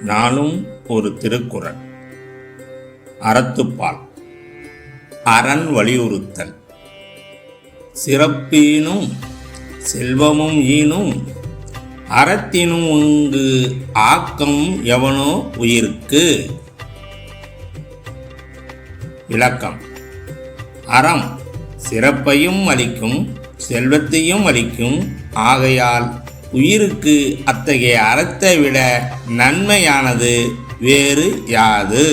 நானும் ஒரு திருக்குறள். அறத்துப்பால். அரண் வலியுறுத்தல். சிறப்பீனும் செல்வமும் ஈனும் அறத்தினும் உங்கு ஆக்கம் எவனோ உயிருக்கு. விளக்கம். அறம் சிறப்பையும் அளிக்கும் செல்வத்தையும் அளிக்கும் ஆகையால் உயிருக்கு அத்தகைய அறத்தை விட நன்மையானது வேறு யாது.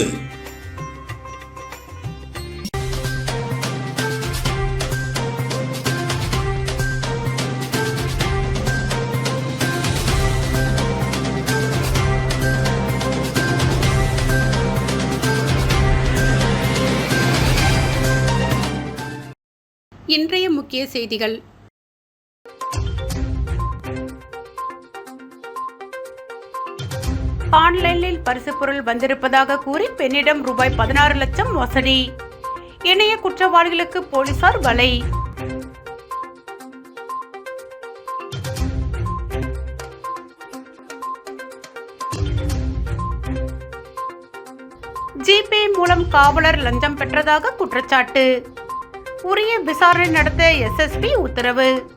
இன்றைய முக்கிய செய்திகள். ஆன்லைனில் பரிசு பொருள் வந்திருப்பதாக கூறி பெண்ணிடம் ரூபாய் பதினாறு லட்சம் மோசடி. இணைய குற்றவாளிகளுக்கு போலீசார் வலை. ஜிபே மூலம் காவலர் லஞ்சம் பெற்றதாக குற்றச்சாட்டு. உரிய விசாரணை நடத்த எஸ்எஸ்பி உத்தரவு.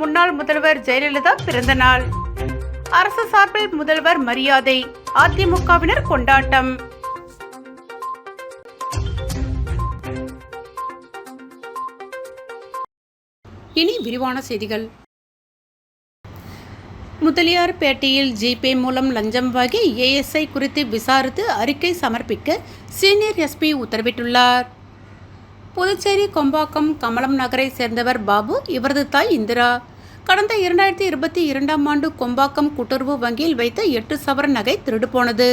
முன்னாள் முதல்வர் ஜெயலலிதா பிறந்த நாள். அரசு சார்பில் முதல்வர் மரியாதை அதிமுகவினர் கொண்டாட்டம். இனி விரிவான செய்திகள். முதலியார்பேட்டையில் ஜிபே மூலம் லஞ்சம் வாங்கி ஏஎஸ்ஐ குறித்து விசாரித்து அறிக்கை சமர்ப்பிக்க சீனியர் எஸ்பி உத்தரவிட்டுள்ளார். புதுச்சேரி கொம்பாக்கம் கமலம் நகரை சேர்ந்தவர் பாபு இவரது தாய் இந்திரா. கடந்த இரண்டாயிரத்தி இருபத்தி இரண்டாம் ஆண்டு கொம்பாக்கம் கூட்டுறவு வங்கியில் வைத்த எட்டு சவரன் நகை திருடு போனது.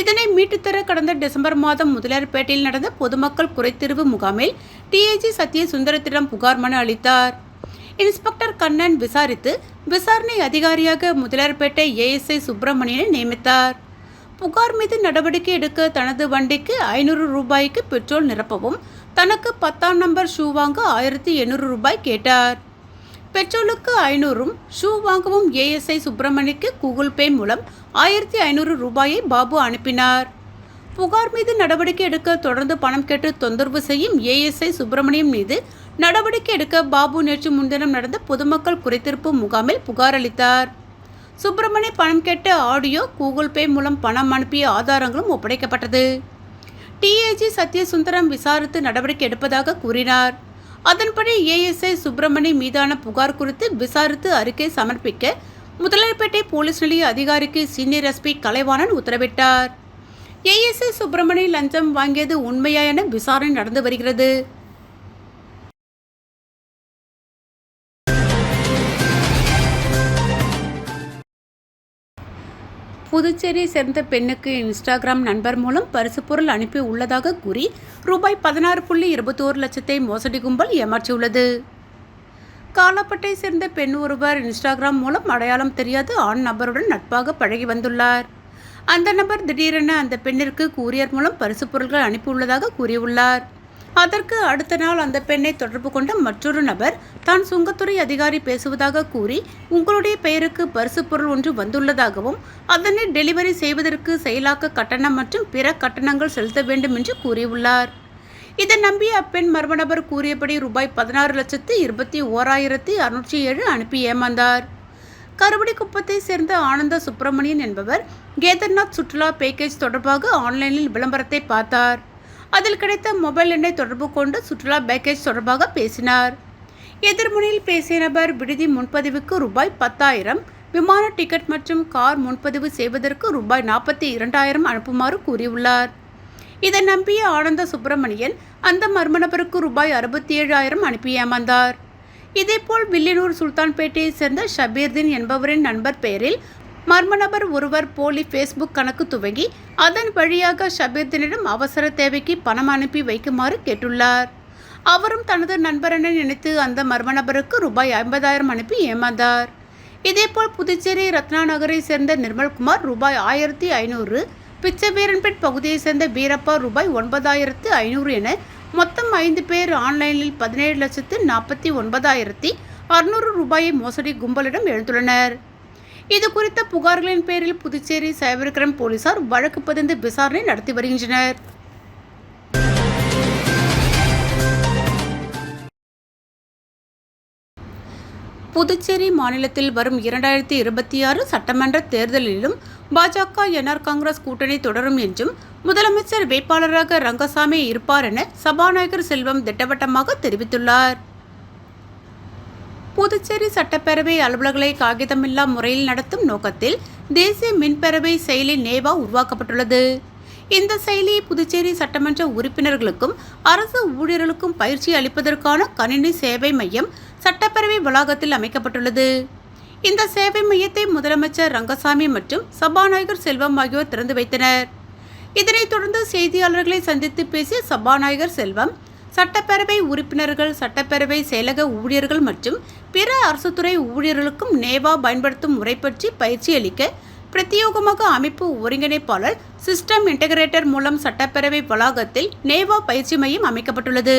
இதனை மீட்டுத்தர கடந்த டிசம்பர் மாதம் முதலியார்பேட்டையில் நடந்த பொதுமக்கள் குறைத்தீர்வு முகாமில் டிஐஜி சத்ய சுந்தரத்திடம் புகார் மனு அளித்தார். இன்ஸ்பெக்டர் கண்ணன் விசாரித்து விசாரணை அதிகாரியாக முதலியார்பேட்டை ஏஎஸ்ஐ சுப்பிரமணியனை நியமித்தார். புகார் மீது நடவடிக்கை எடுக்க தனது வண்டிக்கு ஐநூறு ரூபாய்க்கு பெட்ரோல் நிரப்பவும் தனக்கு பத்தாம் நம்பர் ஷூ வாங்க ஆயிரத்தி எண்ணூறு ரூபாய் கேட்டார். பெட்ரோலுக்கு ஐநூறும் ஷூ வாங்கவும் ஏஎஸ்ஐ சுப்பிரமணிக்கு கூகுள் பே மூலம் ஆயிரத்தி ஐநூறு ரூபாயை பாபு அனுப்பினார். புகார் மீது நடவடிக்கை எடுக்க தொடர்ந்து பணம் கேட்டு தொந்தரவு செய்யும் ஏஎஸ்ஐ சுப்பிரமணியம் மீது நடவடிக்கை எடுக்க பாபு நேற்று முன்தினம் நடந்த பொதுமக்கள் குறைத்திருப்பு முகாமில் புகார் அளித்தார். சுப்பிரமணிய பணம் கேட்ட ஆடியோ கூகுள் பே மூலம் பணம் அனுப்பிய ஆதாரங்களும் ஒப்படைக்கப்பட்டது. டிஏஜி சத்யசுந்தரம் விசாரித்து நடவடிக்கை எடுப்பதாக கூறினார். அதன்படி ஏஎஸ்ஐ சுப்பிரமணி மீதான புகார் குறித்து விசாரித்து அறிக்கை சமர்ப்பிக்க முதலாளிப்பேட்டை போலீஸ் நிலைய அதிகாரிக்கு சீனியர் எஸ்பி கலைவாணன் உத்தரவிட்டார். ஏஎஸ்ஐ சுப்பிரமணி லஞ்சம் வாங்கியது உண்மையா என விசாரணை நடந்து வருகிறது. புதுச்சேரியை சேர்ந்த பெண்ணுக்கு இன்ஸ்டாகிராம் நண்பர் மூலம் பரிசு பொருள் அனுப்பி உள்ளதாக கூறி ரூபாய் பதினாறு புள்ளி இருபத்தோரு லட்சத்தை மோசடி கும்பல் ஏமாற்றியுள்ளது. காலாப்பட்டை சேர்ந்த பெண் ஒருவர் இன்ஸ்டாகிராம் மூலம் அடையாளம் தெரியாத ஆண் நபருடன் நட்பாக பழகி வந்துள்ளார். அந்த நபர் திடீரென அந்த பெண்ணிற்கு கூரியர் மூலம் பரிசு பொருட்கள் அனுப்பியுள்ளதாக கூறியுள்ளார். அதற்கு அடுத்த நாள் அந்த பெண்ணை தொடர்பு கொண்ட மற்றொரு நபர் தான் சுங்கத்துறை அதிகாரி பேசுவதாக கூறி உங்களுடைய பெயருக்கு பரிசு பொருள் ஒன்று வந்துள்ளதாகவும் அதனை டெலிவரி செய்வதற்கு செயலாக்க கட்டணம் மற்றும் பிற கட்டணங்கள் செலுத்த வேண்டும் என்று கூறியுள்ளார். இதை நம்பிய அப்பெண் மர்ம நபர் கூறியபடி ரூபாய் பதினாறு லட்சத்து இருபத்தி ஓராயிரத்தி அறுநூற்றி ஏழு அனுப்பி ஏமாந்தார். கருவடிக்குப்பத்தை சேர்ந்த ஆனந்த சுப்பிரமணியன் என்பவர் கேதர்நாத் சுற்றுலா பேக்கேஜ் தொடர்பாக ஆன்லைனில் விளம்பரத்தை பார்த்தார். அதில் கிடைத்த மொபைல் எண்ணை தொடர்பு கொண்டு சுற்றுலா பேக்கேஜ் தொடர்பாக பேசினார். எதிர்முனையில் பேசிய நபர் விடுதி முன்பதிவுக்கு ரூபாய் பத்தாயிரம் விமான டிக்கெட் மற்றும் கார் முன்பதிவு செய்வதற்கு ரூபாய் நாற்பத்தி இரண்டாயிரம் அனுப்புமாறு கூறியுள்ளார். இதை நம்பிய ஆனந்த சுப்பிரமணியன் அந்த மர்ம நபருக்கு ரூபாய் அறுபத்தி ஏழாயிரம் அனுப்பி ஏமாந்தார். இதேபோல் வில்லியனூர் சுல்தான்பேட்டையைச் சேர்ந்த ஷபீர்தீன் என்பவரின் நண்பர் பெயரில் மர்ம நபர் ஒருவர் போலி ஃபேஸ்புக் கணக்கு துவங்கி அதன் வழியாக ஷபீர்தீனிடம் அவசர தேவைக்கு பணம் அனுப்பி வைக்குமாறு கேட்டுள்ளார். அவரும் தனது நண்பரென நினைத்து அந்த மர்ம நபருக்கு ரூபாய் ஐம்பதாயிரம் அனுப்பி ஏமாந்தார். இதேபோல் புதுச்சேரி ரத்னா நகரை சேர்ந்த நிர்மல்குமார் ரூபாய் ஆயிரத்தி ஐநூறு பிச்சைவீரன்பேட் பகுதியைச் சேர்ந்த வீரப்பா ரூபாய் ஒன்பதாயிரத்து ஐநூறு என மொத்தம் ஐந்து பேர் ஆன்லைனில் பதினேழு லட்சத்து நாற்பத்தி ஒன்பதாயிரத்தி அறுநூறு ரூபாயை மோசடி கும்பலிடம் எழுந்துள்ளனர் இது குறித்த புகார்களின் பேரில் புதுச்சேரி சைபர் கிரைம் போலீசார் வழக்கு பதிந்து விசாரணை நடத்தி வருகின்றனர். புதுச்சேரி மாநிலத்தில் வரும் இரண்டாயிரத்தி இருபத்தி ஆறு சட்டமன்ற தேர்தலிலும் பாஜக என்ஆர் காங்கிரஸ் கூட்டணி தொடரும் என்றும் முதலமைச்சர் வேட்பாளராக ரங்கசாமி இருப்பார் என சபாநாயகர் செல்வம் திட்டவட்டமாக தெரிவித்துள்ளார். புதுச்சேரி சட்டப்பேரவை அலுவலர்களை காகிதமில்லா முறையில் நடத்தும் நோக்கத்தில் தேசிய மின்பேரவை செயலி நேவா உருவாக்கப்பட்டுள்ளது. இந்த செயலி புதுச்சேரி சட்டமன்ற உறுப்பினர்களுக்கும் அரசு ஊழியர்களுக்கும் பயிற்சி அளிப்பதற்கான கணினி சேவை மையம் சட்டப்பேரவை வளாகத்தில் அமைக்கப்பட்டுள்ளது. இந்த சேவை மையத்தை முதலமைச்சர் ரங்கசாமி மற்றும் சபாநாயகர் செல்வம் ஆகியோர் திறந்து வைத்தனர். இதனைத் தொடர்ந்து செய்தியாளர்களை சந்தித்து பேசிய சபாநாயகர் செல்வம் சட்டப்பேரவை உறுப்பினர்கள் சட்டப்பேரவை செயலக ஊழியர்கள் மற்றும் பிற அரசுத்துறை ஊழியர்களுக்கும் நேவா பயன்படுத்தும் முறை பற்றி பயிற்சி அளிக்க பிரத்யேகமாக அமைப்பு ஒருங்கிணைப்பாளர் சிஸ்டம் இன்டகிரேட்டர் மூலம் சட்டப்பேரவை வளாகத்தில் நேவா பயிற்சி மையம் அமைக்கப்பட்டுள்ளது.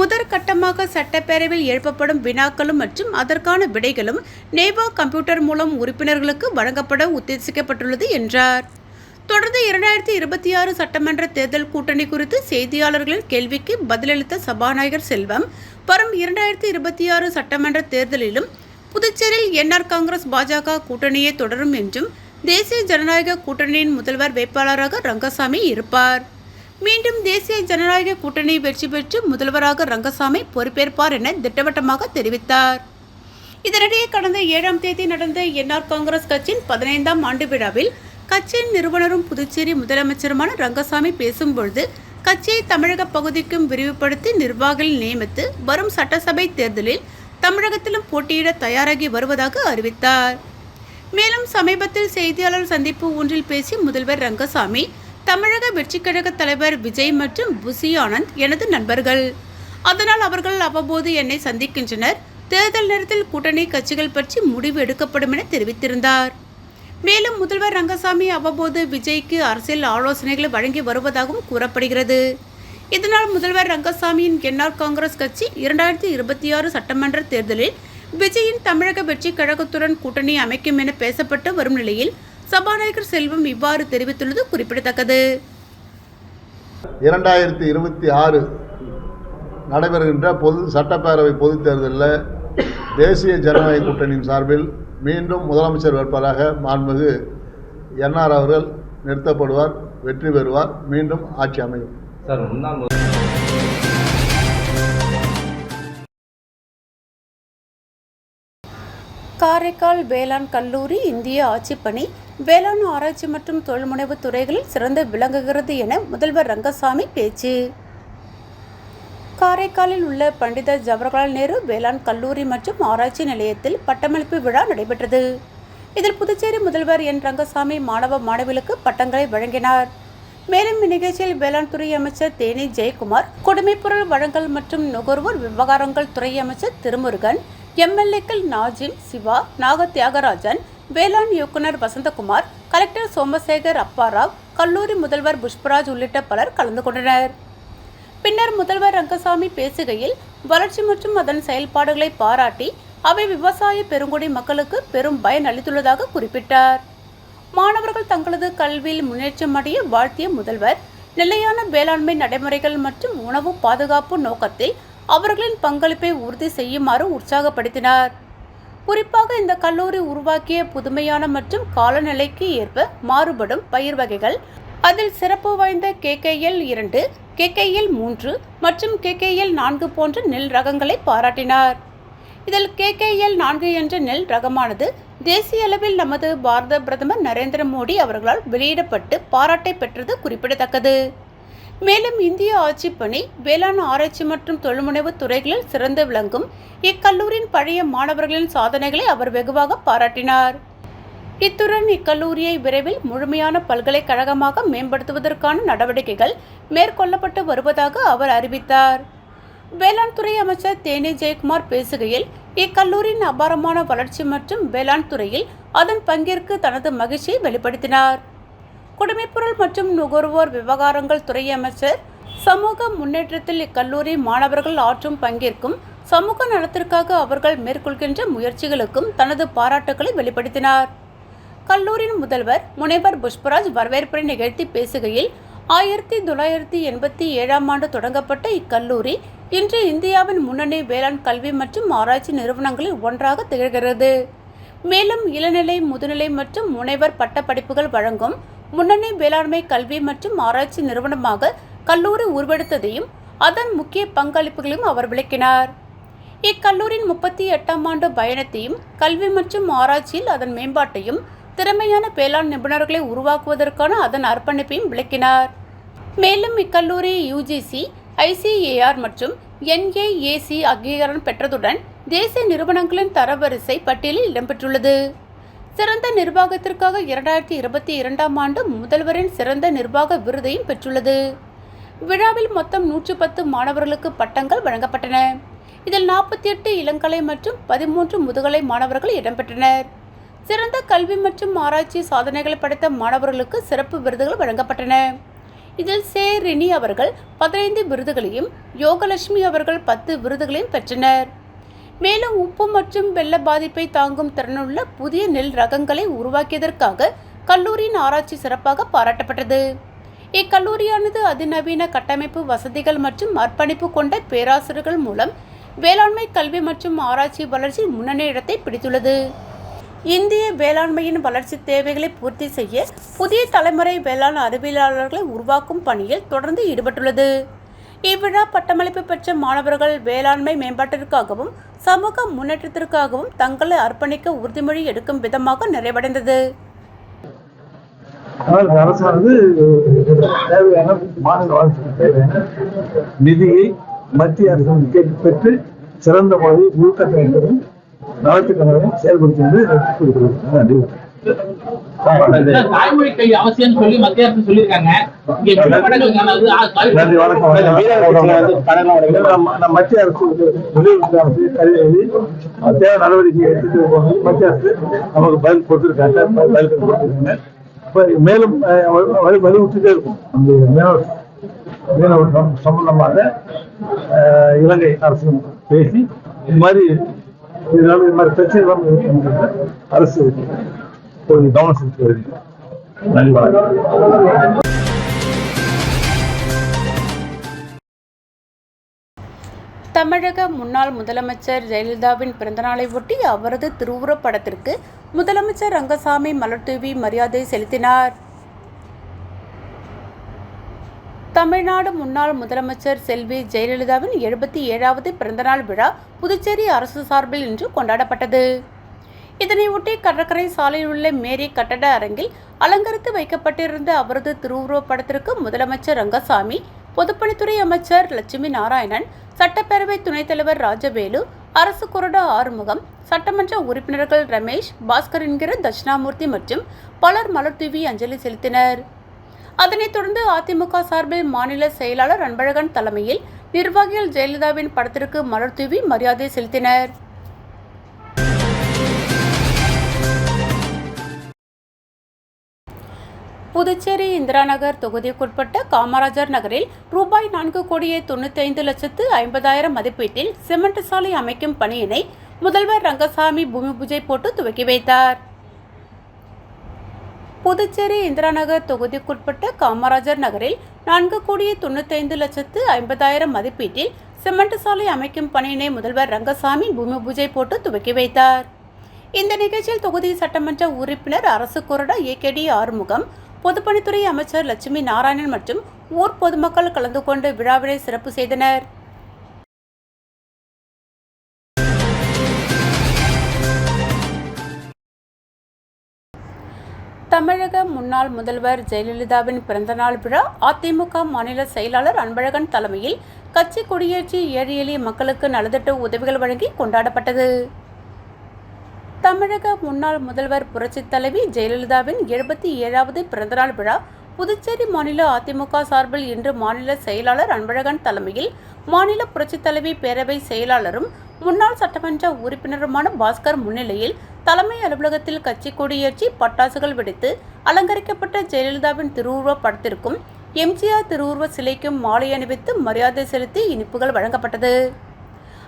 முதற்கட்டமாக சட்டப்பேரவையில் எழுப்பப்படும் வினாக்களும் மற்றும் அதற்கான விடைகளும் நேவா கம்ப்யூட்டர் மூலம் உறுப்பினர்களுக்கு வழங்கப்பட உத்தேசிக்கப்பட்டுள்ளது என்றார். தொடர்ந்து இரண்டாயிரத்தி இருபத்தி ஆறு சட்டமன்ற தேர்தல் கூட்டணி குறித்து செய்தியாளர்களின் கேள்விக்கு பதிலளித்த சபாநாயகர் செல்வம் வரும் இரண்டாயிரத்தி இருபத்தி ஆறு சட்டமன்ற தேர்தலிலும் புதுச்சேரியில் என்ஆர் காங்கிரஸ் பாஜக கூட்டணியே தொடரும் என்றும் தேசிய ஜனநாயக கூட்டணியின் முதல்வர் வேட்பாளராக ரங்கசாமி இருப்பார். மீண்டும் தேசிய ஜனநாயக கூட்டணி வெற்றி பெற்று முதல்வராக ரங்கசாமி பொறுப்பேற்பார் என திட்டவட்டமாக தெரிவித்தார். இதனிடையே கடந்த ஏழாம் தேதி நடந்த என்ஆர் காங்கிரஸ் கட்சியின் பதினைந்தாம் ஆண்டு விழாவில் கட்சியின் நிறுவனரும் புதுச்சேரி முதலமைச்சருமான ரங்கசாமி பேசும்பொழுது கட்சியை தமிழக பகுதிக்கும் விரிவுபடுத்தி நிர்வாகிகள் நியமித்து வரும் சட்டசபை தேர்தலில் தமிழகத்திலும் போட்டியிட தயாராகி வருவதாக அறிவித்தார். மேலும் சமீபத்தில் செய்தியாளர் சந்திப்பு ஒன்றில் பேசிய முதல்வர் ரங்கசாமி தமிழக வெற்றி கழக தலைவர் விஜய் மற்றும் புசி ஆனந்த் எனது நண்பர்கள். அதனால் அவர்கள் அவ்வப்போது என்னை சந்திக்கின்றனர். தேர்தல் நேரத்தில் கூட்டணி கட்சிகள் பற்றி முடிவு எடுக்கப்படும் என தெரிவித்திருந்தார். மேலும் முதல்வர் ரங்கசாமி அவ்வப்போது விஜய்க்கு அரசியல் ஆலோசனைகளை வழங்கி வருவதாகவும் கூறப்படுகிறது. இதனால் முதல்வர் ரங்கசாமியின் என்ஆர் காங்கிரஸ் கட்சி இரண்டாயிரத்தி இருபத்தி ஆறு சட்டமன்ற தேர்தலில் விஜயின் தமிழக வெற்றி கழகத்துடன் கூட்டணி அமைக்கும் என பேசப்பட்டு வரும் நிலையில் சபாநாயகர் செல்வம் இவ்வாறு தெரிவித்துள்ளது குறிப்பிடத்தக்கது. இரண்டாயிரத்தி இருபத்தி ஆறு நடைபெறுகின்ற பொது சட்டப்பேரவை பொதுத் தேர்தலில் தேசிய ஜனநாயக கூட்டணியின் சார்பில் மீண்டும் முதலமைச்சர் வேட்பாளராக மாண்புமிகு என்ஆர் அவர்கள் நிறுத்தப்படுவார் வெற்றி பெறுவார். மீண்டும் ஆட்சி அமையும். சார் முன்னாள் காரைக்கால் வேளாண் கல்லூரி இந்திய ஆட்சிப்பணி வேளாண் ஆராய்ச்சி மற்றும் தொழில்முனைவு துறைகளில் சிறந்து விளங்குகிறது என முதல்வர் ரங்கசாமி பேச்சு. காரைக்காலில் உள்ள பண்டித ஜவஹர்லால் நேரு வேளாண் கல்லூரி மற்றும் ஆராய்ச்சி நிலையத்தில் பட்டமளிப்பு விழா நடைபெற்றது. இதில் புதுச்சேரி முதல்வர் என். ரங்கசாமி மாணவ மாணவிகளுக்கு பட்டங்களை வழங்கினார். மேலும் இந்நிகழ்ச்சியில் வேளாண் துறை அமைச்சர் தேனி ஜெயக்குமார் கொடுமைப்பொருள் வழங்கல் மற்றும் நுகர்வோர் விவகாரங்கள் துறை அமைச்சர் திருமுருகன் எம்எல்ஏக்கள் நாஜிம் சிவா நாக தியாகராஜன் வேளாண் இயக்குனர் வசந்தகுமார் கலெக்டர் சோமசேகர் அப்பாராவ் கல்லூரி முதல்வர் புஷ்பராஜ் உள்ளிட்ட பலர் கலந்து கொண்டனர். பின்னர் முதல்வர் ரங்கசாமி பேசுகையில் வளர்ச்சி மற்றும் அதன் செயல்பாடுகளை பாராட்டி அவை விவசாய பெருங்குடி மக்களுக்கு பெரும் பயன் அளித்துள்ளதாக குறிப்பிட்டார். மாணவர்கள் தங்களது கல்வியில் முன்னேற்றம் அடைய வாழ்த்திய முதல்வர் நிலையான வேளாண்மை நடைமுறைகள் மற்றும் உணவு பாதுகாப்பு நோக்கத்தில் அவர்களின் பங்களிப்பை உறுதி செய்யுமாறு உற்சாகப்படுத்தினார். குறிப்பாக இந்த கல்லூரி உருவாக்கிய புதுமையான மற்றும் காலநிலைக்கு ஏற்ப மாறுபடும் பயிர் வகைகள் அதில் சிறப்பு வாய்ந்த கேகேஎல் இரண்டு கேகேஎல் மூன்று மற்றும் கேகேஎல் நான்கு போன்ற நெல் ரகங்களை பாராட்டினார். இதில் கேகேஎல் நான்கு என்ற நெல் ரகமானது தேசிய அளவில் நமது பாரத பிரதமர் நரேந்திர மோடி அவர்களால் வெளியிடப்பட்டு பாராட்டை பெற்றது குறிப்பிடத்தக்கது. மேலும் இந்திய ஆட்சிப்பணி வேளாண் ஆராய்ச்சி மற்றும் தொழில்முனைவு துறைகளில் சிறந்து விளங்கும் இக்கல்லூரியின் பழைய மாணவர்களின் சாதனைகளை அவர் வெகுவாக பாராட்டினார். இத்துடன் இக்கல்லூரியை விரைவில் முழுமையான பல்கலைக்கழகமாக மேம்படுத்துவதற்கான நடவடிக்கைகள் மேற்கொள்ளப்பட்டு வருவதாக அவர் அறிவித்தார். வேளாண் துறை அமைச்சர் தேனி ஜெயக்குமார் பேசுகையில் இக்கல்லூரியின் அபாரமான வளர்ச்சி மற்றும் வேளாண் துறையில் அதன் பங்கிற்கு தனது மகிழ்ச்சியை வெளிப்படுத்தினார். குடிமைப்பொருள் மற்றும் நுகர்வோர் விவகாரங்கள் துறை அமைச்சர் சமூக முன்னேற்றத்தில் இக்கல்லூரி மாணவர்கள் ஆற்றும் பங்கிற்கும் சமூக நலத்திற்காக அவர்கள் மேற்கொள்கின்ற முயற்சிகளுக்கும் தனது பாராட்டுக்களை வெளிப்படுத்தினார். கல்லூரியின் முதல்வர் முனைவர் புஷ்பராஜ் வரவேற்பை நிகழ்த்தி பேசுகையில் ஆயிரத்தி தொள்ளாயிரத்தி எண்பத்தி ஏழாம் ஆண்டு தொடங்கப்பட்ட இக்கல்லூரி இன்று இந்தியாவின் முன்னணி வேளாண் கல்வி மற்றும் ஆராய்ச்சி நிறுவனங்களில் ஒன்றாக திகழ்கிறது. மேலும் இளநிலை முதுநிலை மற்றும் முனைவர் பட்டப்படிப்புகள் வழங்கும் முன்னணி வேளாண்மை கல்வி மற்றும் ஆராய்ச்சி நிறுவனமாக கல்லூரி உருவெடுத்ததையும் அதன் முக்கிய பங்களிப்புகளையும் அவர் விளக்கினார். இக்கல்லூரியின் முப்பத்தி எட்டாம் ஆண்டு பயணத்தையும் கல்வி மற்றும் ஆராய்ச்சியில் அதன் மேம்பாட்டையும் திறமையான வேளாண் நிபுணர்களை உருவாக்குவதற்கான அதன் அர்ப்பணிப்பையும் விளக்கினார். மேலும் இக்கல்லூரி யுஜிசி ஐசிஏஆர் மற்றும் என்ஏஏசி அங்கீகாரம் பெற்றதுடன் தேசிய நிறுவனங்களின் தரவரிசை பட்டியலில் இடம்பெற்றுள்ளது. சிறந்த நிர்வாகத்திற்காக இரண்டாயிரத்தி இருபத்தி இரண்டாம் ஆண்டு முதல்வரின் சிறந்த நிர்வாக விருதையும் பெற்றுள்ளது. விழாவில் மொத்தம் நூற்றி பத்து மாணவர்களுக்கு பட்டங்கள் வழங்கப்பட்டன. இதில் நாற்பத்தி எட்டு இளங்கலை மற்றும் பதிமூன்று முதுகலை மாணவர்கள் இடம்பெற்றனர். சிறந்த கல்வி மற்றும் ஆராய்ச்சி சாதனைகளை படைத்த மாணவர்களுக்கு சிறப்பு விருதுகள் வழங்கப்பட்டன. இதில் சே. ரினி அவர்கள் பதினைந்து விருதுகளையும் யோகலட்சுமி அவர்கள் பத்து விருதுகளையும் பெற்றனர். மேலும் உப்பு மற்றும் வெள்ள பாதிப்பை தாங்கும் திறனுள்ள புதிய நெல் ரகங்களை உருவாக்கியதற்காக கல்லூரியின் ஆராய்ச்சி சிறப்பாக பாராட்டப்பட்டது. இக்கல்லூரியானது அதிநவீன கட்டமைப்பு வசதிகள் மற்றும் அர்ப்பணிப்பு கொண்ட பேராசிரியர்கள் மூலம் வேளாண்மை கல்வி மற்றும் ஆராய்ச்சி வளர்ச்சி முன்னணி இடத்தை பிடித்துள்ளது. இந்திய வேளாண்மையின் வளர்ச்சி தேவைகளை பூர்த்தி செய்ய புதிய தலைமுறை வேளாண் அறிவியலாளர்களை உருவாக்கும் பணியில் தொடர்ந்து ஈடுபட்டுள்ளது. இவ்விழா பட்டமளிப்பு பெற்ற மாணவர்கள் வேளாண்மை மேம்பாட்டிற்காகவும் சமூக முன்னேற்றத்திற்காகவும் தங்களை அர்ப்பணிக்க உறுதிமொழி எடுக்கும் விதமாக நிறைவடைந்தது. அரசானது தேவையான மாநில வளர்ச்சிக்கு தேவையான நிதியை மத்திய அரசு கேட்டு பெற்று சிறந்த முறையில் ஊக்கத்தை நலத்துக்களையும் செயல்படுத்துவது கொடுக்கிறது நன்றி தாய்மொழி கல்வி சொல்லி மத்திய அரசு சொல்லியிருக்காங்க. மத்திய அரசு தேவை நடவடிக்கை எடுத்துட்டு மத்திய அரசு நமக்கு பதில் கொடுத்துருக்காங்க. பதில் கொடுத்துருக்காங்க. இப்ப மேலும் அஹ், வலு- வலு- வலுவிட்டுட்டே இருக்கும். அந்த சம்- சம்பந்தமாக இலங்கை அரசு பேசி இது மாதிரி இதனால இது மாதிரி பிரச்சனை இல்லாமல் அரசு கொஞ்சம் கவனம் செலுத்தி வருகிறது நன்றி வணக்கம். தமிழக முன்னாள் முதலமைச்சர் ஜெயலலிதாவின் பிறந்தநாளை ஒட்டி அவரது திருவுருவப் படத்திற்கு முதலமைச்சர் ரங்கசாமி மலர்தூவி மரியாதை செலுத்தினார். தமிழ்நாடு முன்னாள் முதலமைச்சர் செல்வி ஜெயலலிதாவின் எழுபத்தி ஏழாவது பிறந்தநாள் விழா புதுச்சேரி அரசு சார்பில் இன்று கொண்டாடப்பட்டது. இதனையொட்டி கடற்கரை சாலையில் உள்ள மேரி கட்டட அரங்கில் அலங்கரித்து வைக்கப்பட்டிருந்த அவரது திருவுருவப்படத்திற்கு முதலமைச்சர் ரங்கசாமி பொதுப்பணித்துறை அமைச்சர் லட்சுமி நாராயணன் சட்டப்பேரவை துணைத் தலைவர் ராஜவேலு அரசு கொறடா ஆறுமுகம் சட்டமன்ற உறுப்பினர்கள் ரமேஷ் பாஸ்கர் என்கிற தட்சிணாமூர்த்தி மற்றும் பலர் மலர்தூவி அஞ்சலி செலுத்தினர். அதனைத் தொடர்ந்து அதிமுக சார்பில் மாநில செயலாளர் அன்பழகன் தலைமையில் நிர்வாகிகள் ஜெயலலிதாவின் படத்திற்கு மலர்தூவி மரியாதை செலுத்தினர். புதுச்சேரி இந்திரா நகர் தொகுதிக்குட்பட்ட காமராஜர் நகரில் ரூபாய் நான்கு கோடியே தொண்ணூற்றி ஐந்து லட்சத்து ஐம்பதாயிரம் மதிப்பீட்டில் சிமெண்ட் சாலை அமைக்கும் பணியினை முதல்வர் ரங்கசாமி பூமி பூஜை போட்டு துவக்கி வைத்தார். புதுச்சேரி இந்திரா நகர் தொகுதிக்குட்பட்ட காமராஜர் நகரில் நான்கு கோடியே தொண்ணூத்தைந்து லட்சத்து ஐம்பதாயிரம் மதிப்பீட்டில் சிமெண்ட் சாலை அமைக்கும் பணியினை முதல்வர் ரங்கசாமி பூமி பூஜை போட்டு துவக்கி வைத்தார். இந்த நிகழ்ச்சியில் தொகுதி சட்டமன்ற உறுப்பினர் அரசு கொறடா ஏகேடி ஆறுமுகம் பொதுப்பணித்துறை அமைச்சர் லட்சுமி நாராயணன் மற்றும் ஊர் பொதுமக்கள் கலந்து கொண்டு விழாவினை சிறப்பு செய்தனர். தமிழக முன்னாள் முதல்வர் ஜெயலலிதாவின் பிறந்தநாள் விழா அதிமுக மாநில செயலாளர் அன்பழகன் தலைமையில் கட்சி கொடியேற்றி ஏழை எளிய மக்களுக்கு நலத்திட்ட உதவிகள் வழங்கி கொண்டாடப்பட்டது. தமிழக முன்னாள் முதல்வர் புரட்சித் தலைவி ஜெயலலிதாவின் எழுபத்தி ஏழாவது பிறந்தநாள் விழா புதுச்சேரி மாநில அதிமுக சார்பில் இன்று மாநில செயலாளர் அன்பழகன் தலைமையில் மாநில புரட்சித் தலைவி பேரவை செயலாளரும் முன்னாள் சட்டமன்ற உறுப்பினருமான பாஸ்கர் முன்னிலையில் தலைமை அலுவலகத்தில் கட்சி கொடியேற்றி பட்டாசுகள் வெடித்து அலங்கரிக்கப்பட்ட ஜெயலலிதாவின் திருவுருவப் படத்திற்கும் எம்ஜிஆர் திருவுருவ சிலைக்கும் மாலை அணிவித்து மரியாதை செலுத்தி இனிப்புகள் வழங்கப்பட்டது.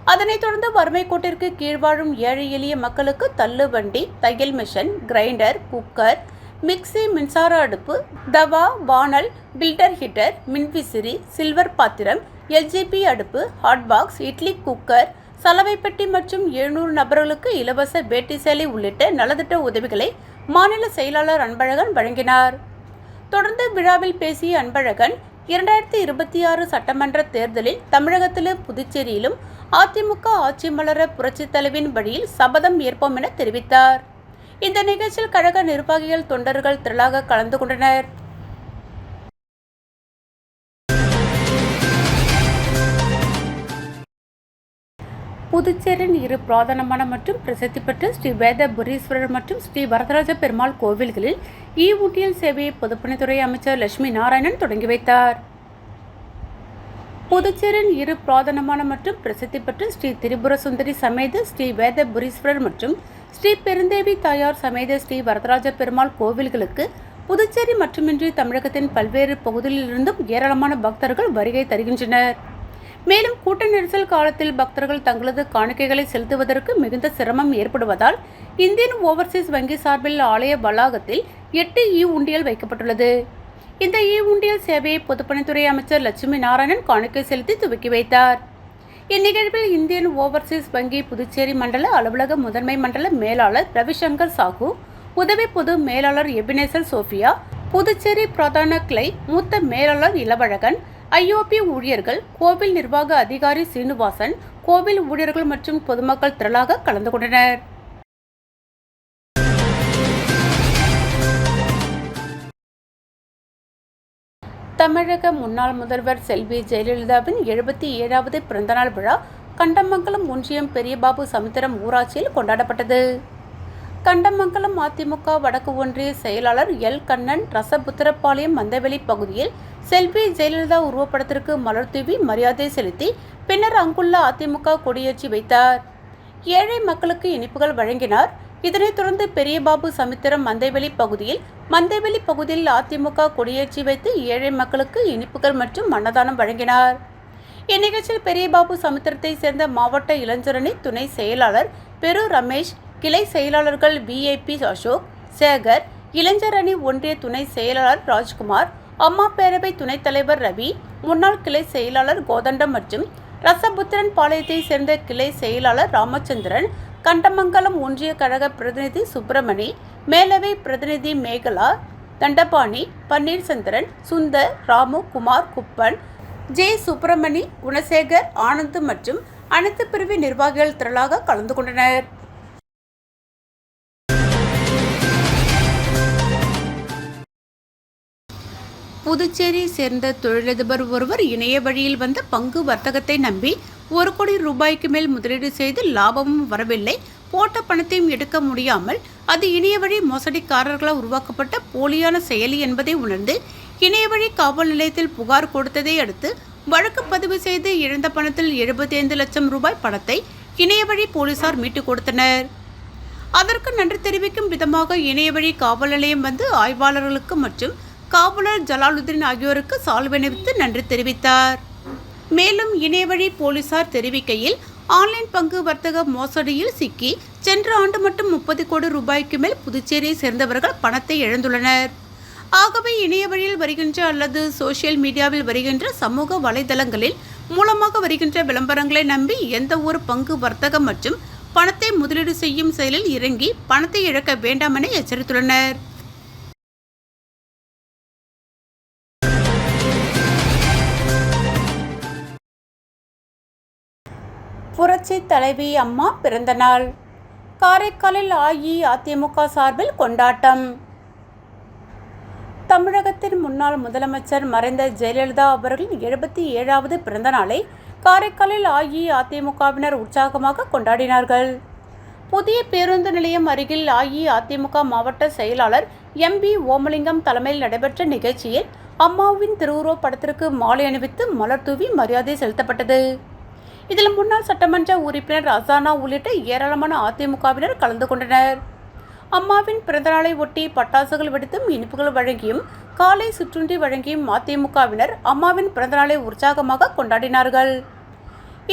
அதனைத் தொடர்ந்து வறுமை கோட்டிற்கு கீழ் வாழும் ஏழை எளிய மக்களுக்கு தள்ளுவண்டி தையல் மிஷின் கிரைண்டர் குக்கர் மிக்ஸி மின்சார அடுப்பு தவா வானல் பில்டர் ஹீட்டர் மின்விசிறி சில்வர் பாத்திரம் எல்ஜிபி அடுப்பு ஹாட்பாக்ஸ் இட்லி குக்கர் சலவைப்பெட்டி மற்றும் எழுநூறு நபர்களுக்கு இலவச பேட்டி சேலை உள்ளிட்ட நலத்திட்ட உதவிகளை மாநில செயலாளர் அன்பழகன் வழங்கினார். தொடர்ந்து விழாவில் பேசிய அன்பழகன் இரண்டாயிரத்தி இருபத்தி ஆறு சட்டமன்ற தேர்தலில் தமிழகத்திலும் புதுச்சேரியிலும் அதிமுக ஆட்சி மலர புரட்சித் தலைவின் வழியில் சபதம் ஏற்போம் என தெரிவித்தார். இந்த நிகழ்ச்சியில் கழக நிர்வாகிகள் தொண்டர்கள் திரளாக கலந்து கொண்டனர். புதுச்சேரியின் இரு புராதனமான மற்றும் பிரசித்தி பெற்ற ஸ்ரீ வேத புரீஸ்வரர் மற்றும் ஸ்ரீ வரதராஜ பெருமாள் கோவில்களில் இ ஊட்டியல் சேவையை பொதுப்பணித்துறை அமைச்சர் லட்சுமி நாராயணன் தொடங்கி வைத்தார். புதுச்சேரியின் இரு புராதனமான மற்றும் பிரசித்தி பெற்ற ஸ்ரீ திரிபுர சுந்தரி சமேத ஸ்ரீ வேத புரீஸ்வரர் மற்றும் ஸ்ரீ பெருந்தேவி தாயார் சமேத ஸ்ரீ வரதராஜ பெருமாள் கோவில்களுக்கு புதுச்சேரி மட்டுமின்றி தமிழகத்தின் பல்வேறு பகுதிகளிலிருந்தும் ஏராளமான பக்தர்கள் வருகை தருகின்றனர். மேலும் கூட்ட நெரிசல் காலத்தில் பக்தர்கள் தங்களது காணிக்கைகளை செலுத்துவதற்கு மிகுந்த சிரமம் ஏற்படுவதால் இந்தியன் ஓவர்சீஸ் வங்கி சார்பில் ஆலய வளாகத்தில் எட்டு இ உண்டியல் வைக்கப்பட்டுள்ளது. இந்த இ உண்டியல் சேவையை பொதுப்பணித்துறை அமைச்சர் லட்சுமி நாராயணன் காணிக்கை செலுத்தி துவக்கி வைத்தார். இந்நிகழ்வில் இந்தியன் ஓவர்சீஸ் வங்கி புதுச்சேரி மண்டல அலுவலக முதன்மை மண்டல மேலாளர் ரவிசங்கர் சாஹூ உதவி பொது மேலாளர் எபினேசர் சோஃபியா புதுச்சேரி பிரதான கிளை மூத்த மேலாளர் இளவழகன் ஐஓபி ஊழியர்கள் கோவில் நிர்வாக அதிகாரி சீனிவாசன் கோவில் ஊழியர்கள் மற்றும் பொதுமக்கள் திரளாக கலந்து கொண்டனர். தமிழக முன்னாள் முதல்வர் செல்வி ஜெயலலிதாவின் எழுபத்தி ஏழாவது பிறந்தநாள் விழா கண்டமங்கலம் ஒன்றியம் பெரியபாபு சமுத்திரம் ஊராட்சியில் கொண்டாடப்பட்டது. கண்டமங்கலம் அதிமுக வடக்கு ஒன்றிய செயலாளர் எல். கண்ணன் ரசபுத்திரப்பாளையம் மந்தவெளி பகுதியில் செல்வி ஜெயலலிதா உருவப்படத்திற்கு மலர் தூவி மரியாதை செலுத்தி பின்னர் அங்குள்ள அதிமுக கொடியேற்றி வைத்தார். ஏழை மக்களுக்கு இனிப்புகள் வழங்கினார் இதனைத் தொடர்ந்து பெரியபாபு சமுத்திரம் மந்தைவெளி பகுதியில் மந்தைவெளி பகுதியில் அதிமுக கொடியேற்றி வைத்து ஏழை மக்களுக்கு இனிப்புகள் மற்றும் அன்னதானம் வழங்கினார். இந்நிகழ்ச்சியில் பெரியபாபு சமுத்திரத்தை சேர்ந்த மாவட்ட இளைஞரணி துணை செயலாளர் பெரு ரமேஷ் கிளை செயலாளர்கள் விஐபி அசோக் சேகர் இளைஞரணி ஒன்றிய துணை செயலாளர் ராஜ்குமார் அம்மா பேரவை துணைத் தலைவர் ரவி முன்னாள் கிளை செயலாளர் கோதண்டம் மற்றும் ரசபுத்திரன் பாளையத்தை சேர்ந்த கிளை செயலாளர் ராமச்சந்திரன் கண்டமங்கலம் ஒன்றிய கழக பிரதிநிதி சுப்பிரமணி மேலவை பிரதிநிதி மேகலா தண்டபாணி பன்னீர்சந்திரன் சுந்தர் ராமு குமார் குப்பன் ஜே. சுப்பிரமணி குணசேகர் ஆனந்த் மற்றும் அனைத்து பிரிவு நிர்வாகிகள் திரளாக கலந்து கொண்டனர். புதுச்சேரியை சேர்ந்த தொழிலதிபர் ஒருவர் இணைய வழியில் வந்த பங்கு வர்த்தகத்தை நம்பி ஒரு கோடி ரூபாய்க்கு மேல் முதலீடு செய்து லாபமும் வரவில்லை. போட்ட பணத்தையும் எடுக்க முடியாமல் அது இணைய வழி மோசடிக்காரர்களால் உருவாக்கப்பட்ட போலியான செயலி என்பதை உணர்ந்து இணைய வழி காவல் நிலையத்தில் புகார் கொடுத்ததை அடுத்து வழக்கு பதிவு செய்து இழந்த பணத்தில் 75 லட்சம் ரூபாய் பணத்தை இணைய வழி போலீசார் மீட்டுக் கொடுத்தனர். அதற்கு நன்றி தெரிவிக்கும் விதமாக இணைய வழி காவல் நிலையம் வந்து ஆய்வாளர்களுக்கு மற்றும் காவலர் ஜலாலுதீன் ஆகியோருக்கு சால்வணிவித்து நன்றி தெரிவித்தார். மேலும் இணையவழி போலீசார் தெரிவிக்கையில் ஆன்லைன் பங்கு வர்த்தக மோசடியில் சிக்கி சென்ற ஆண்டு மட்டும் முப்பது கோடி ரூபாய்க்கு மேல் புதுச்சேரியை சேர்ந்தவர்கள் பணத்தை இழந்துள்ளனர். ஆகவே இணைய வழியில் வருகின்ற அல்லது சோஷியல் மீடியாவில் வருகின்ற சமூக வலைதளங்களில் மூலமாக வருகின்ற விளம்பரங்களை நம்பி எந்த ஒரு பங்கு வர்த்தகம் மற்றும் பணத்தை முதலீடு செய்யும் செயலில் இறங்கி பணத்தை இழக்க வேண்டாம் என எச்சரித்துள்ளனர். புரட்சி தலைவி அம்மா பிறந்தநாள். காரைக்காலில் அஇஅதிமுக சார்பில் கொண்டாட்டம். தமிழகத்தின் முன்னாள் முதலமைச்சர் மறைந்த ஜெயலலிதா அவர்களின் எழுபத்தி ஏழாவது பிறந்தநாளை காரைக்காலில் அஇஅதிமுகவினர் உற்சாகமாக கொண்டாடினார்கள். புதிய பேருந்து நிலையம் அருகில் அஇஅதிமுக மாவட்ட செயலாளர் எம் பி ஓமலிங்கம் தலைமையில் நடைபெற்ற நிகழ்ச்சியில் அம்மாவின் திருவுருவப் படத்திற்கு மாலை அணிவித்து மலர் தூவி மரியாதை செலுத்தப்பட்டது. இதில் முன்னாள் சட்டமன்ற உறுப்பினர் அசானா உள்ளிட்ட ஏராளமான அதிமுகவினர் கலந்து கொண்டனர். அம்மாவின் பிறந்தநாளை ஒட்டி பட்டாசுகள் வெடித்தும் இனிப்புகள் வழங்கியும் காலை சுற்றுண்டி வழங்கியும் அதிமுகவினர் அம்மாவின் பிறந்தநாளை உற்சாகமாக கொண்டாடினார்கள்.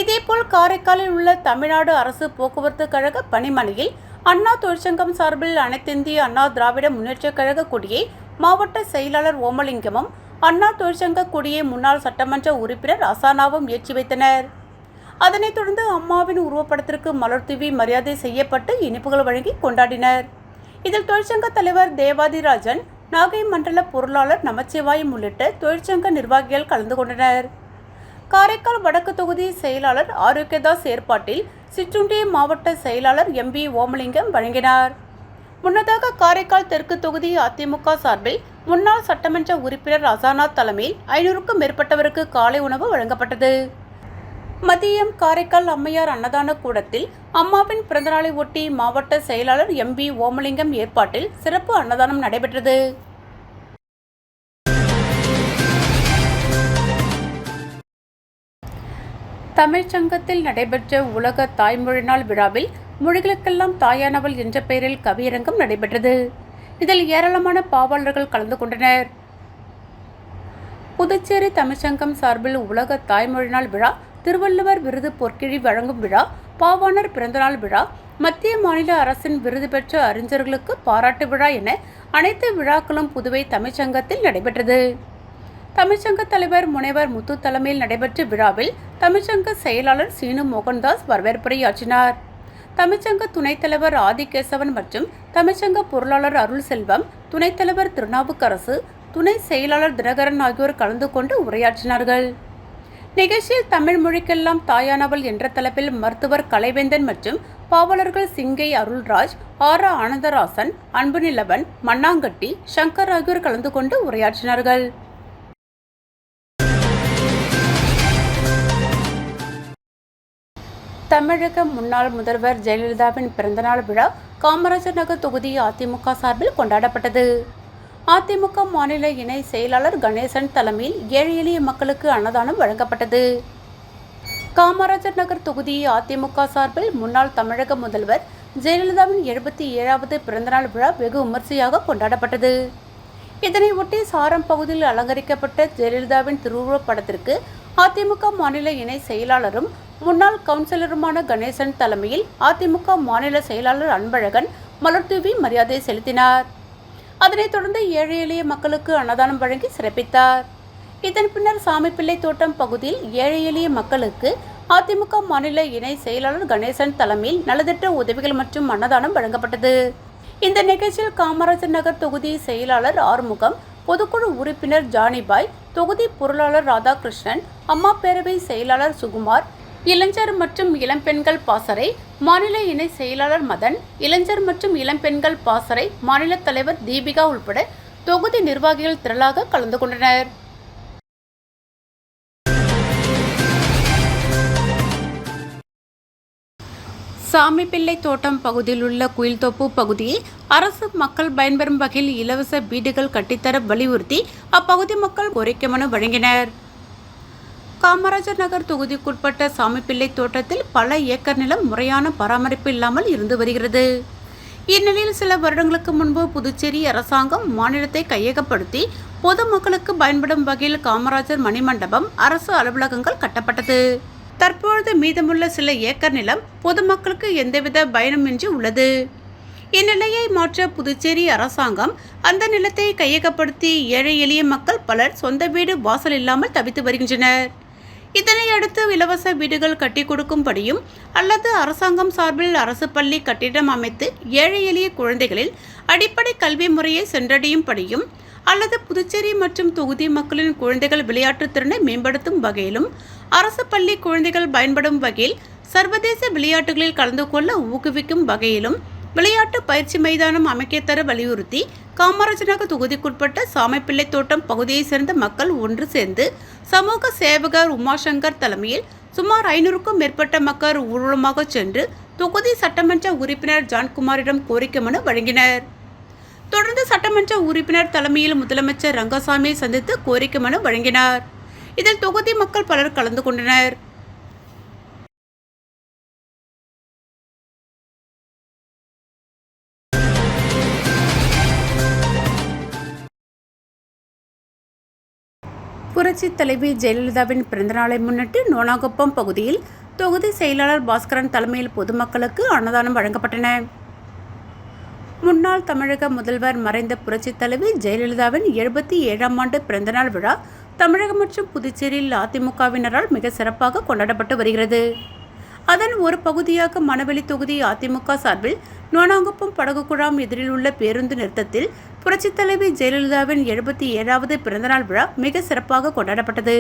இதேபோல் காரைக்காலில் உள்ள தமிழ்நாடு அரசு போக்குவரத்து கழக பணிமனையில் அண்ணா தொழிற்சங்கம் சார்பில் அனைத்திந்திய அண்ணா திராவிட முன்னேற்றக் கழக கொடியை மாவட்ட செயலாளர் ஓமலிங்கமும் அண்ணா தொழிற்சங்க கொடியை முன்னாள் சட்டமன்ற உறுப்பினர் அசானாவும் ஏற்றி வைத்தனர். அதனைத் தொடர்ந்து அம்மாவின் உருவப்படத்திற்கு மலர் தூவி மரியாதை செய்யப்பட்டு இனிப்புகள் வழங்கி கொண்டாடினர். இதில் தொழிற்சங்க தலைவர் தேவாதிராஜன் நாகை மண்டல பொருளாளர் நமச்சிவாயம் உள்ளிட்ட தொழிற்சங்க நிர்வாகிகள் கலந்து கொண்டனர். காரைக்கால் வடக்கு தொகுதி செயலாளர் ஆரோக்கியதாஸ் ஏற்பாட்டில் சிற்றுண்டி மாவட்ட செயலாளர் எம் பி ஓமலிங்கம் வழங்கினார். முன்னதாக காரைக்கால் தெற்கு தொகுதி அதிமுக சார்பில் முன்னாள் சட்டமன்ற உறுப்பினர் அசானா தலைமையில் ஐநூறுக்கும் மேற்பட்டவருக்கு காலை உணவு வழங்கப்பட்டது. மதியம் காரைக்கால் அம்மையார் அன்னதான கூடத்தில் அம்மாவின் பிறந்தநாளை ஒட்டி மாவட்ட செயலாளர் எம்பி ஓமலிங்கம் ஏற்பாட்டில் சிறப்பு அன்னதானம் நடைபெற்றது. தமிழ்ச்சங்கத்தில் நடைபெற்ற உலக தாய்மொழி நாள் விழாவில் மொழிகளுக்கெல்லாம் தாயானவள் என்ற பெயரில் கவியரங்கம் நடைபெற்றது. இதில் ஏராளமான பாவாளர்கள் கலந்து கொண்டனர். புதுச்சேரி தமிழ்ச்சங்கம் சார்பில் உலக தாய்மொழி நாள் விழா திருவள்ளுவர் விருது பொற்கிழி வழங்கும் விழா பாவாணர் பிறந்தநாள் விழா மத்திய மாநில அரசின் விருது பெற்ற அறிஞர்களுக்கு பாராட்டு விழா என அனைத்து விழாக்களும் புதுவை தமிழ்ச்சங்கத்தில் நடைபெற்றது. தமிழ்ச்சங்க தலைவர் முனைவர் முத்து தலைமையில் நடைபெற்ற விழாவில் தமிழ்ச்சங்க செயலாளர் சீனு மோகன்தாஸ் வரவேற்புரையாற்றினார். தமிழ்ச்சங்க துணைத் தலைவர் ஆதிகேசவன் மற்றும் தமிழ்ச்சங்க பொருளாளர் அருள் செல்வம் துணைத் தலைவர் திருநாவுக்கரசு துணை செயலாளர் தினகரன் ஆகியோர் கலந்து கொண்டு உரையாற்றினார்கள். நிகழ்ச்சியில் தமிழ் மொழிக்கெல்லாம் தாயானவள் என்ற தலைப்பில் மருத்துவர் கலைவேந்தன் மற்றும் பாவலர்கள் சிங்கை அருள்ராஜ் ஆர். ஆனந்தராசன் அன்பு நிலவன் மண்ணாங்கட்டி சங்கர் ஆகியோர் கலந்து கொண்டு உரையாற்றினார்கள். தமிழக முன்னாள் முதல்வர் ஜெயலலிதாவின் பிறந்தநாள் விழா காமராஜர் நகர் தொகுதி அதிமுக சார்பில் கொண்டாடப்பட்டது. அதிமுக மாநில இணை செயலாளர் கணேசன் தலைமையில் ஏழை எளிய மக்களுக்கு அன்னதானம் வழங்கப்பட்டது. காமராஜர் நகர் தொகுதி அதிமுக சார்பில் முன்னாள் தமிழக முதல்வர் ஜெயலலிதாவின் எழுபத்தி ஏழாவது பிறந்தநாள் விழா வெகு விமர்சையாக கொண்டாடப்பட்டது. இதனை ஒட்டி சாரம் பகுதியில் அலங்கரிக்கப்பட்ட ஜெயலலிதாவின் திருவுருவப் படத்திற்கு அதிமுக மாநில இணை செயலாளரும் முன்னாள் கவுன்சிலருமான கணேசன் தலைமையில் அதிமுக மாநில செயலாளர் அன்பழகன் மலர்தூவி மரியாதை செலுத்தினார். அதனைத் தொடர்ந்து ஏழை எளிய மக்களுக்கு அன்னதானம் வழங்கி சிறப்பித்தார். இதன் பின்னர் சாமிப்பிள்ளை தோட்டம் பகுதியில் ஏழை எளிய மக்களுக்கு அதிமுக மாநில இணை செயலாளர் கணேசன் தலைமையில் நலத்திட்ட உதவிகள் மற்றும் அன்னதானம் வழங்கப்பட்டது. இந்த நிகழ்ச்சியில் காமராஜர் நகர் தொகுதி செயலாளர் ஆறுமுகம் பொதுக்குழு உறுப்பினர் ஜானிபாய் தொகுதி பொருளாளர் ராதாகிருஷ்ணன் அம்மா பேரவை செயலாளர் சுகுமார் இளைஞர் மற்றும் இளம்பெண்கள் பாசறை மாநில இணை செயலாளர் மதன் இளைஞர் மற்றும் இளம்பெண்கள் பாசறை மாநில தலைவர் தீபிகா உள்பட தொகுதி நிர்வாகிகள் திரளாக கலந்து கொண்டனர். சாமிப்பிள்ளை தோட்டம் பகுதியில் உள்ள குயில்தோப்பு பகுதியை அரசு மக்கள் பயன்பெறும் வகையில் இலவச வீடுகள் கட்டித்தர வலியுறுத்தி அப்பகுதி மக்கள் கோரிக்கை மனு வழங்கினர். காமராஜர் நகர் தொகுதிக்குட்பட்ட சாமிப்பிள்ளை தோட்டத்தில் பல ஏக்கர் நிலம் முறையான பராமரிப்பு இல்லாமல் இருந்து வருகிறது. இந்நிலையில் சில வருடங்களுக்கு முன்பு புதுச்சேரி அரசாங்கம் மாநிலத்தை கையகப்படுத்தி பொதுமக்களுக்கு பயன்படும் வகையில் காமராஜர் மணிமண்டபம் அரசு அலுவலகங்கள் கட்டப்பட்டது. தற்பொழுது மீதமுள்ள சில ஏக்கர் நிலம் பொதுமக்களுக்கு எந்தவித பயனுமின்றி உள்ளது. இந்நிலையை மாற்ற புதுச்சேரி அரசாங்கம் அந்த நிலத்தை கையகப்படுத்தி ஏழை எளிய மக்கள் பலர் சொந்த வீடு வாசல் இல்லாமல் தவித்து வருகின்றனர். இதனை அடுத்து இலவச வீடுகள் கட்டி கொடுக்கும்படியும் அல்லது அரசாங்கம் சார்பில் அரசு பள்ளி கட்டிடம் அமைத்து ஏழை எளிய குழந்தைகளில் அடிப்படை கல்வி முறையை சென்றடையும்படியும் அல்லது புதுச்சேரி மற்றும் தொகுதி மக்களின் குழந்தைகள் விளையாட்டுத் திறனை மேம்படுத்தும் வகையிலும் அரசு பள்ளி குழந்தைகள் பயன்படும் வகையில் சர்வதேச விளையாட்டுகளில் கலந்து கொள்ள ஊக்குவிக்கும் வகையிலும் விளையாட்டு பயிற்சி மைதானம் அமைக்கத்தர வலியுறுத்தி காமராஜ் நகர் தொகுதிக்குட்பட்ட சாமைப்பிள்ளை தோட்டம் பகுதியைச் சேர்ந்த மக்கள் ஒன்று சேர்ந்து சமூக சேவகர் உமாசங்கர் தலைமையில் சுமார் ஐநூறுக்கும் மேற்பட்ட மக்கள் ஊர்வலமாக சென்று தொகுதி சட்டமன்ற உறுப்பினர் ஜான்குமாரிடம் கோரிக்கை மனு வழங்கினர். தொடர்ந்து சட்டமன்ற உறுப்பினர் தலைமையில் முதலமைச்சர் ரங்கசாமியை சந்தித்து கோரிக்கை மனு வழங்கினார். இதில் தொகுதி மக்கள் பலர் கலந்து கொண்டனர். புரட்சி தலைவி ஜெயலலிதாவின் பிறந்தநாளை முன்னிட்டு நோனாகுப்பம் பகுதியில் தொகுதி செயலாளர் பாஸ்கரன் தலைமையில் பொதுமக்களுக்கு அன்னதானம் வழங்கப்பட்டன. முன்னாள் தமிழக முதல்வர் மறைந்த புரட்சி தலைவி ஜெயலலிதாவின் எழுபத்தி ஏழாம் ஆண்டு பிறந்தநாள் விழா தமிழகம் மற்றும் புதுச்சேரியில் அதிமுகவினரால் மிக சிறப்பாக கொண்டாடப்பட்டு வருகிறது. அதன் ஒரு பகுதியாக மணவெளி தொகுதி அதிமுக சார்பில் நோனாங்குப்பம் படகு குழாம் எதிரில் உள்ள பேருந்து நிறுத்தத்தில் புரட்சித் தலைவி ஜெயலலிதாவின் எழுபத்தி ஏழாவது பிறந்தநாள் விழா மிக சிறப்பாக கொண்டாடப்பட்டது.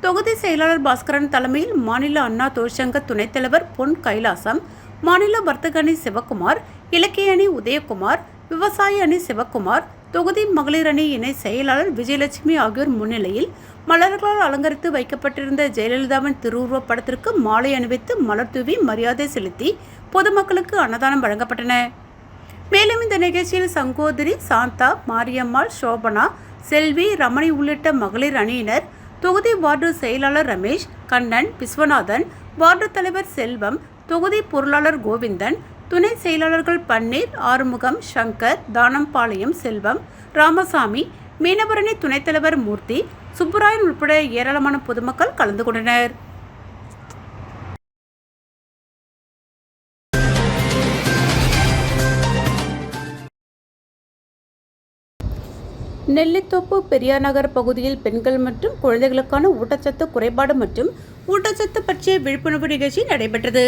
தொகுதி செயலாளர் பாஸ்கரன் தலைமையில் மாநில அண்ணா தொழிற்சங்க துணைத் தலைவர் பொன் கைலாசம் மாநில வர்த்தக அணி சிவக்குமார் இலக்கிய அணி உதயகுமார் விவசாய அணி சிவக்குமார் தொகுதி மகளிர் அணி இணை செயலாளர் விஜயலட்சுமி ஆகியோர் முன்னிலையில் மலர்களால் அலங்கரித்து வைக்கப்பட்டிருந்த ஜெயலலிதாவின் திருவுருவப் படத்திற்கு மாலை அணிவித்து மலர் தூவி மரியாதை செலுத்தி பொதுமக்களுக்கு அன்னதானம் வழங்கப்பட்டன. மேலும் இந்த நிகழ்ச்சியில் சங்கோதரி சாந்தா மாரியம்மாள் சோபனா செல்வி ரமணி உள்ளிட்ட மகளிர் அணியினர் தொகுதி வார்டு செயலாளர் ரமேஷ் கண்ணன் விஸ்வநாதன் வார்டு தலைவர் செல்வம் தொகுதி பொருளாளர் கோவிந்தன் துணை செயலாளர்கள் பன்னீர் ஆறுமுகம் சங்கர் தானம்பாளையம் செல்வம் ராமசாமி மீனவரணி துணைத் தலைவர் மூர்த்தி சுப்புராயன் உட்பட ஏராளமான பொதுமக்கள் கலந்து கொண்டனர். நெல்லித்தோப்பு பெரியார் நகர் பகுதியில் பெண்கள் மற்றும் குழந்தைகளுக்கான ஊட்டச்சத்து குறைபாடு மற்றும் ஊட்டச்சத்து பற்றிய விழிப்புணர்வு நிகழ்ச்சி நடைபெற்றது.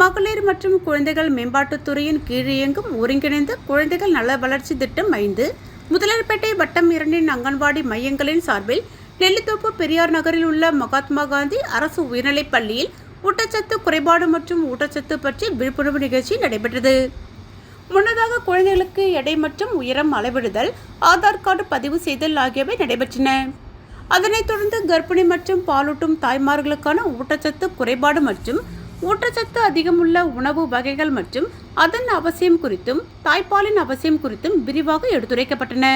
மகளிர் மற்றும் குழந்தைகள் மேம்பாட்டுத் துறையின் கீழ் இயங்கும் ஒருங்கிணைந்த குழந்தைகள் நல வளர்ச்சி திட்டம் ஐந்து முதலியார்பேட்டை வட்டம் இரண்டின் அங்கன்வாடி மையங்களின் சார்பில் நெல்லித்தோப்பு பெரியார் நகரில் உள்ள மகாத்மா காந்தி அரசு உயர்நிலைப் பள்ளியில் ஊட்டச்சத்து குறைபாடு மற்றும் ஊட்டச்சத்து பற்றி விழிப்புணர்வு நிகழ்ச்சி நடைபெற்றது. முன்னதாக குழந்தைகளுக்கு எடை மற்றும் உயரம் அளவிடுதல் ஆதார் கார்டு பதிவு செய்தல் ஆகியவை நடைபெற்றன. அதனைத் தொடர்ந்து கர்ப்பிணி மற்றும் பாலூட்டும் தாய்மார்களுக்கான ஊட்டச்சத்து குறைபாடு மற்றும் ஊட்டச்சத்து அதிகமுள்ள உணவு வகைகள் மற்றும் அதன் அவசியம் குறித்தும் தாய்ப்பாலின் அவசியம் குறித்தும் விரிவாக எடுத்துரைக்கப்பட்டன.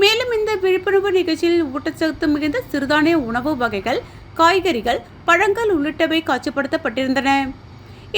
மேலும் இந்த விழிப்புணர்வு நிகழ்ச்சியில் ஊட்டச்சத்து மிகுந்த சிறுதானிய உணவு வகைகள் காய்கறிகள் பழங்கள் உள்ளிட்டவை காட்சிப்படுத்தப்பட்டிருந்தன.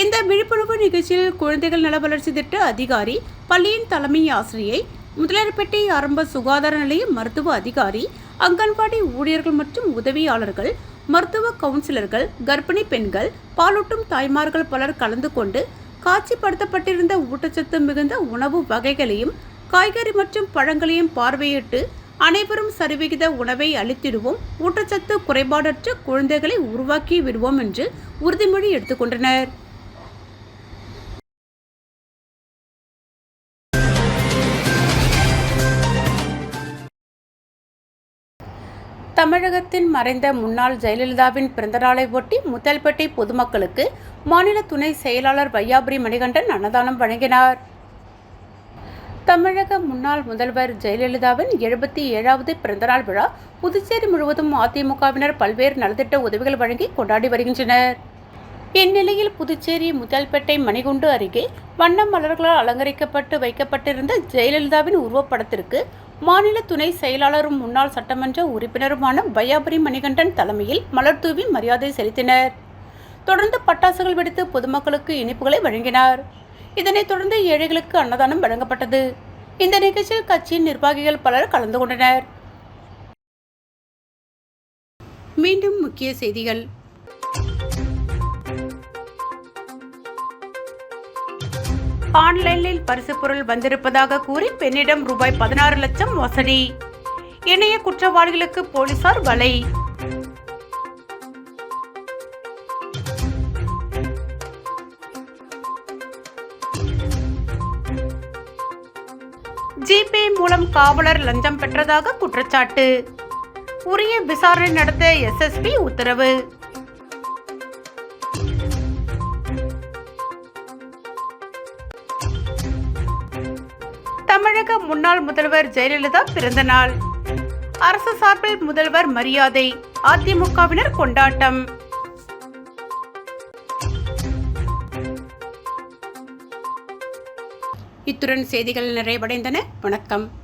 இந்த விழிப்புணர்வு நிகழ்ச்சியில் குழந்தைகள் நல வளர்ச்சி திட்ட அதிகாரி பள்ளியின் தலைமை ஆசிரியை முதலியார்பேட்டை ஆரம்ப சுகாதார நிலைய மருத்துவ அதிகாரி அங்கன்வாடி ஊழியர்கள் மற்றும் உதவியாளர்கள் மருத்துவ கவுன்சிலர்கள் கர்ப்பிணி பெண்கள் பாலூட்டும் தாய்மார்கள் பலர் கலந்து கொண்டு காட்சிப்படுத்தப்பட்டிருந்த ஊட்டச்சத்து மிகுந்த உணவு வகைகளையும் காய்கறி மற்றும் பழங்களையும் பார்வையிட்டு அனைவரும் சரிவிகித உணவை அளித்திடுவோம். ஊட்டச்சத்து குறைபாடற்ற குழந்தைகளை உருவாக்கி விடுவோம் என்று உறுதிமொழி எடுத்துக்கொண்டனர். தமிழகத்தின் மறைந்த முன்னாள் ஜெயலலிதாவின் பிறந்தநாளை ஒட்டி முத்தல்பேட்டை பொதுமக்களுக்கு மாநில துணை செயலாளர் வையாபுரி மணிகண்டன் அன்னதானம் வழங்கினார். தமிழக முன்னாள் முதல்வர் ஜெயலலிதாவின் எழுபத்தி ஏழாவது பிறந்தநாள் விழா புதுச்சேரி முழுவதும் அதிமுகவினர் பல்வேறு நலத்திட்ட உதவிகள் வழங்கி கொண்டாடி வருகின்றனர். இந்நிலையில் புதுச்சேரி முதல்பேட்டை மணிகுண்டு அருகே வண்ண மலர்களால் அலங்கரிக்கப்பட்டு வைக்கப்பட்டிருந்த ஜெயலலிதாவின் உருவப்படத்திற்கு மாநில துணை செயலாளரும் முன்னாள் சட்டமன்ற உறுப்பினருமான பயாபுரி மணிகண்டன் தலைமையில் மலர் தூவி மரியாதை செலுத்தினர். தொடர்ந்து பட்டாசுகள் வெடித்து பொதுமக்களுக்கு இனிப்புகளை வழங்கினார். இதனைத் தொடர்ந்து ஏழைகளுக்கு அன்னதானம் வழங்கப்பட்டது. இந்த நிகழ்ச்சியில் கட்சியின் நிர்வாகிகள் பலர் கலந்து கொண்டனர். மீண்டும் முக்கிய செய்திகள். ஆன்லைனில் பரிசு பொருள் வந்திருப்பதாக கூறி பெண்ணிடம் ரூபாய் பதினாறு லட்சம் மோசடி. இணைய குற்றவாளிகளுக்கு போலீசார் வலை. ஜிபே மூலம் காவலர் லஞ்சம் பெற்றதாக குற்றச்சாட்டு. உரிய விசாரணை நடத்த எஸ்எஸ்பி உத்தரவு. தமிழக முன்னாள் முதல்வர் ஜெயலலிதா பிறந்த நாள். அரசு சார்பில் முதல்வர் மரியாதை அதிமுகவினர் கொண்டாட்டம். இத்துடன் செய்திகள் நிறைவடைந்தன. வணக்கம்.